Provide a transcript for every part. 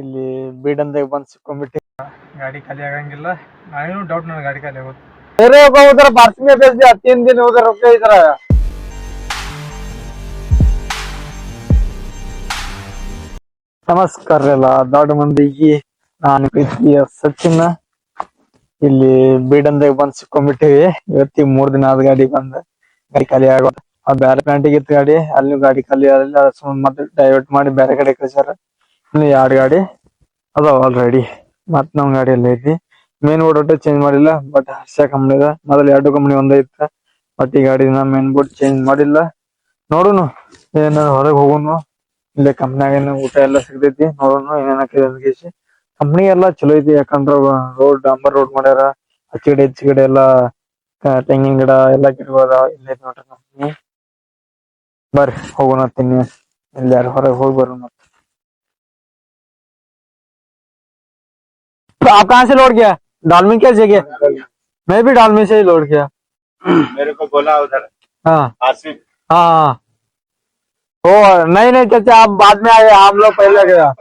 ಇಲ್ಲಿ ಬೀಡಂದಾಗ ಬಂದ್ ಸಿಕ್ಕೊಂಡ್ಬಿಟ್ಟಿ. ಗಾಡಿ ಖಾಲಿ ಆಗಂಗಿಲ್ಲ. ನಾನೇನು ಡೌಟ್ ನನ್ನ ಗಾಡಿ ಖಾಲಿ ಆಗೋದು. ಬೇರೆ ಹೋದ್ರ ಬಾರ್ಸಿಂಗ್ ಬೇಸಿ ಹತ್ತಿನ ದಿನ ಹೋದ್ರ ರೊಕ್ಕ ಇದ್ರ ನಮಸ್ಕಾರ ಎಲ್ಲ ದೊಡ್ಡ ಮಂದಿಗೆ. ನಾನು ಪ್ರೀತಿಯ ಸಚಿನ್. ಇಲ್ಲಿ ಬೀಡಂದಾಗ ಬಂದ್ ಸಿಕ್ಕೊಂಡ್ಬಿಟ್ಟಿವಿ ಇವತ್ತಿ ಮೂರ್ ದಿನ ಆದ ಗಾಡಿ ಬಂದ ಗಾಡಿ ಖಾಲಿ ಆಗೋದು. ಆ ಬ್ಯಾರೆ ಪ್ಲಾಂಟಿಗೆ ಇತ್ತು ಗಾಡಿ ಅಲ್ಲಿ ಗಾಡಿ ಖಾಲಿ ಆಗಲಿಲ್ಲ. ಸುಮ್ಮನೆ ಮತ್ತೆ ಡೈವರ್ಟ್ ಮಾಡಿ ಬೇರೆ ಕಡೆ ಕಳ್ಸ್ಯಾರ. ಇನ್ನು ಎರಡು ಗಾಡಿ ಅದಾವ ಆಲ್ರೆಡಿ ಮತ್ ನಮ್ ಗಾಡಿ ಎಲ್ಲ ಐತಿ. ಮೇನ್ ಬೋರ್ಡ್ ಒಟ್ಟು ಚೇಂಜ್ ಮಾಡಿಲ್ಲ ಬಟ್ ಹರ್ಷ ಕಂಪ್ನಿದ ಮೊದಲ ಎರಡು ಕಂಪ್ನಿ ಒಂದೇ ಇತ್ತ. ಬಟ್ ಈ ಗಾಡಿನ ಮೇನ್ ಬೋರ್ಡ್ ಚೇಂಜ್ ಮಾಡಿಲ್ಲ. ನೋಡುನು ಏನ ಹೊರಗೆ ಹೋಗುನು. ಇಲ್ಲೇ ಕಂಪ್ನಿಯಾಗ ಊಟ ಎಲ್ಲ ಸಿಗ್ತೈತಿ ನೋಡೋಣ ಏನೇನ್ ಹಾಕಿದ ಕಂಪ್ನಿ ಎಲ್ಲ ಚಲೋ ಐತಿ, ಯಾಕಂದ್ರ ರೋಡ್ ಡಾಂಬರ್ ರೋಡ್ ಮಾಡ್ಯಾರ. ಈಚೆ ಕಡೆ ಎಲ್ಲ ತೆಂಗಿನ ಗಿಡ ಎಲ್ಲ ಗಿಡಗಳು ಅದಾವ. ಇಲ್ಲೇ ಐತಿ ನೋಡ್ರಿ ಕಂಪ್ನಿ ಬರ್ರಿ ಹೋಗೋಣ ತಿನ್ನಿ ಇಲ್ಲಿ ಹೊರಗೆ ಹೋಗಿ ಬರೋಣ तो आप कहाँ से लौट गया? डालमिन क्या जगह? मैं भी डालमिन से ही लौट गया। मेरे को बोला उधर। हाँ। आसिफ। हाँ। हाँ ओ नहीं नहीं चाचा आप बाद में आए हम लोग पहले गया।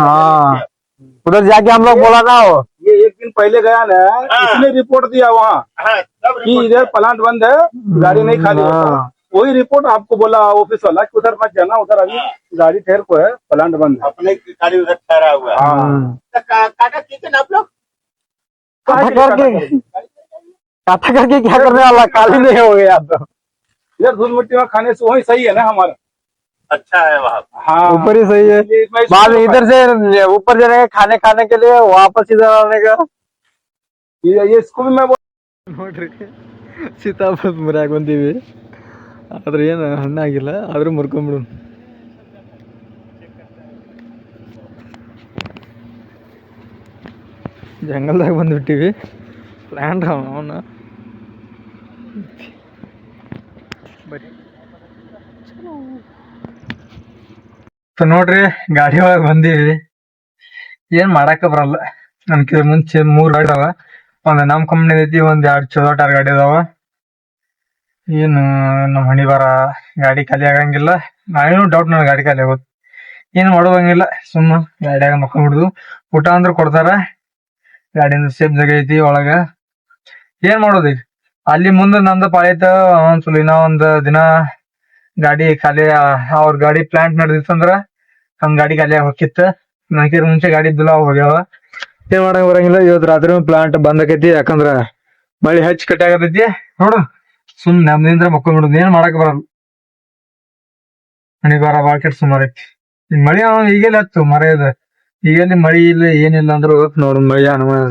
हाँ। उधर जाके हम लोग बोला ना वो। ये एक दिन पहले गया ना इसने रिपोर्ट दिया वहाँ हाँ कि इधर प्लांट बंद है गाड़ी नहीं खाली होता कोई रिपोर्ट आपको बोला ऑफ़िस वाला कि उधर मत जाना उधर अभी गाड़ी ठहर को है प्लांट बंद है। अपने गाड़ी उधर ठहरा हुआ है। हाँ। हाँ। तो काटा किचन आप लोग? करके। करके। क्या करने वाला? काली नहीं हो गया तो। यार धूल मिट्टी में खाने से वही सही है ना हमारा। अच्छा है वहाँ। हाँ। ऊपर ही सही है। बाद इधर से ऊपर जाने का खाने खाने के लिए वापस इधर आने का। ये ये इसको भी मैं बोल सीतापुर मुरागबंदी में। ಆದ್ರೆ ಏನು ಹಣ್ಣಾಗಿಲ್ಲ ಆದ್ರೂ ಮುರ್ಕೊಂಬಿಡು. ಜಂಗಲ್ದಾಗ ಬಂದ್ಬಿಟ್ಟಿವಿ. ಪ್ಲ್ಯಾಂಟ್ ಅವನ ನೋಡ್ರಿ, ಗಾಡಿ ಒಳಗೆ ಬಂದೀವಿ. ಏನ್ ಮಾಡಾಕ ಬರಲ್ಲ. ನಮ್ಕಿ ಮುಂಚೆ ಮೂರ್ ಗಾಡಿ ಅದಾವ. ಒಂದ್ ನಮ್ ಕಂಪ್ನಿ ಐತಿ ಒಂದ್ ಎರಡ್ ಚಲೋ ಟಾರ್ ಗಾಡಿ ಅದಾವ. ಏನು, ನಮ್ಮ ಹಣಿ ಬರ ಗಾಡಿ ಖಾಲಿ ಆಗಂಗಿಲ್ಲ. ನಾವೇನು ಡೌಟ್ ನನ್ ಗಾಡಿ ಖಾಲಿ ಆಗೋದು. ಏನು ಮಾಡೋದಂಗಿಲ್ಲ ಸುಮ್ಮ ಗಾಡಿಯಾಗ ಮಕ್ಕೊಂಡ್ಬಿಡುದು ಊಟ ಅಂದ್ರೆ ಕೊಡ್ತಾರ. ಗಾಡಿಯಿಂದ ಸೇಫ್ ಜಾಗ ಐತಿ ಒಳಗ. ಏನ್ ಮಾಡೋದು ಈಗ? ಅಲ್ಲಿ ಮುಂದೆ ನಂದ ಪಾಳೈತ ಒಂದ್ ಚಲೋ ಇನ್ನ ಒಂದ್ ದಿನ ಗಾಡಿ ಖಾಲಿ ಅವ್ರ ಗಾಡಿ ಪ್ಲಾಂಟ್ ನಡೆದಿತ್ತಂದ್ರ ನಮ್ ಗಾಡಿ ಖಾಲಿ ಹೋಗಿತ್ತ. ನನಗೆ ಮುಂಚೆ ಗಾಡಿ ಇದ್ದಿಲ್ಲ ಹೋಗ್ಯಾವ. ಏನ್ ಮಾಡಂಗ್ ಬರಂಗಿಲ್ಲ ಇವತ್ತು ರಾತ್ರಿ ಪ್ಲಾಂಟ್ ಬಂದಕೈತಿ ಯಾಕಂದ್ರ ಮಳಿ ಹೆಚ್ಚು ಕಟ್ಟಿ ನೋಡು. ಸುಮ್ ನಮ್ದಿಂದ ಮಕ್ಕೊಂಡ್ಬಿಡುದು. ಏನ್ ಮಾಡಕ್ ಬರಲ್ಲ. ಮಳಿ ಬಾರ ಬಾಳ ಕೆಟ್ಟ ಸುಮಾರ್ ಐತಿ. ಮಳಿ ಈಗೆಲ್ಲ ಹತ್ತು ಮರ ಇದೆ. ಮಳಿ ಇಲ್ಲ, ಏನಿಲ್ಲ ಅಂದ್ರು ನೋಡ್, ಮಳಿ ಅನುಮಾನ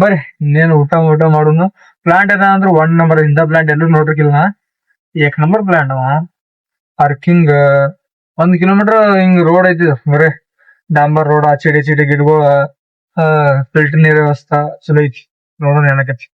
ಬರ್ರಿ, ಇನ್ನೇನು ಊಟ ಊಟ ಮಾಡುನು. ಪ್ಲಾಂಟ್ ಅದ ಅಂದ್ರೆ ಒನ್ ನಂಬರ್ ಇಂದ ಪ್ಲಾಂಟ್ ಎಲ್ಲರೂ ನೋಡ್ರಿಕಿಲ್ಲ. ಏಕ್ ನಂಬರ್ ಪ್ಲಾಂಟ್ ಅವ. ಪಾರ್ಕಿಂಗ್ ಒಂದ್ ಕಿಲೋಮೀಟರ್ ಹಿಂಗ್ ರೋಡ್ ಐತಿ ಬರೇ. ಡಾಂಬರ್ ರೋಡ್ ಆಚೆ ಈಚೆ ಗಿಡಗಳು ಫಿಲ್ಟರ್ ನೀರ್ ವ್ಯವಸ್ಥಾ ಚಲೋ ಐತಿ. ನೋಡೋಣ ಏನಕೈತಿ